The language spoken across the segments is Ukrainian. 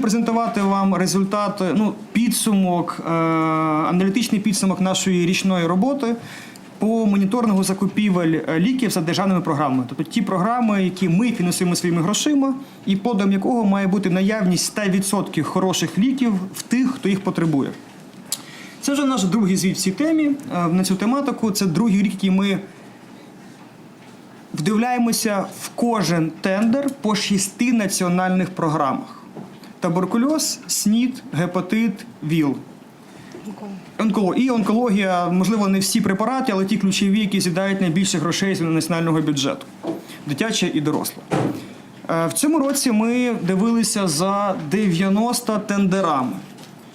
презентувати вам результати, ну, підсумок, е, аналітичний підсумок нашої річної роботи по моніторингу закупівель е, ліків за державними програмами. Тобто ті програми, які ми фінансуємо своїми грошима, і подом якого має бути наявність 100% хороших ліків в тих, хто їх потребує. Це вже наш другий звіт в цій темі е, на цю тематику. Це другий рік, який ми вдивляємося в кожен тендер по шести національних програмах: туберкульоз, СНІД, гепатит, ВІЛ. Онколо- І онкологія, можливо, не всі препарати, але ті ключові, які з'їдають найбільше грошей з національного бюджету, дитяче і доросле. Е, В цьому році ми дивилися за 90 тендерами.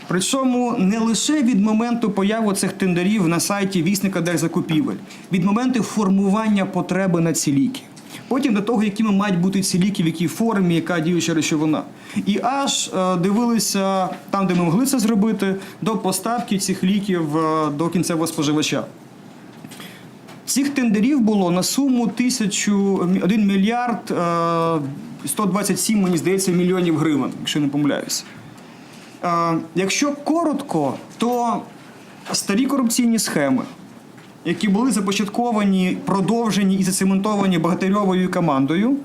Причому не лише від моменту появи цих тендерів на сайті вісника держзакупівель, від моменту формування потреби на ці ліки. Потім до того, якими мають бути ці ліки, в якій формі, яка діюча речовина. І аж е, дивилися там, де ми могли це зробити, до поставки цих ліків е, до кінцевого споживача. Цих тендерів було на суму тисячу 1 мільярд е, 127, мені здається, мільйонів гривень, якщо не помиляюся. Е, Якщо коротко, то старі корупційні схеми, які були започатковані, продовжені і зацементовані багатирьовою командою,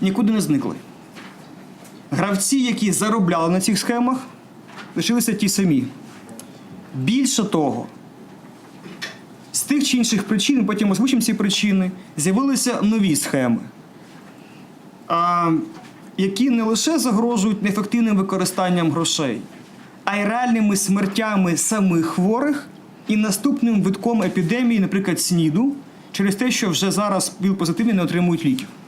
нікуди не зникли. Гравці, які заробляли на цих схемах, лишилися ті самі. Більше того, з тих чи інших причин, потім озвучимо ці причини, з'явилися нові схеми, які не лише загрожують неефективним використанням грошей, а й реальними смертями самих хворих і наступним витком епідемії, наприклад, СНІДу, через те, що вже зараз ВІЛ-позитивні не отримують ліків.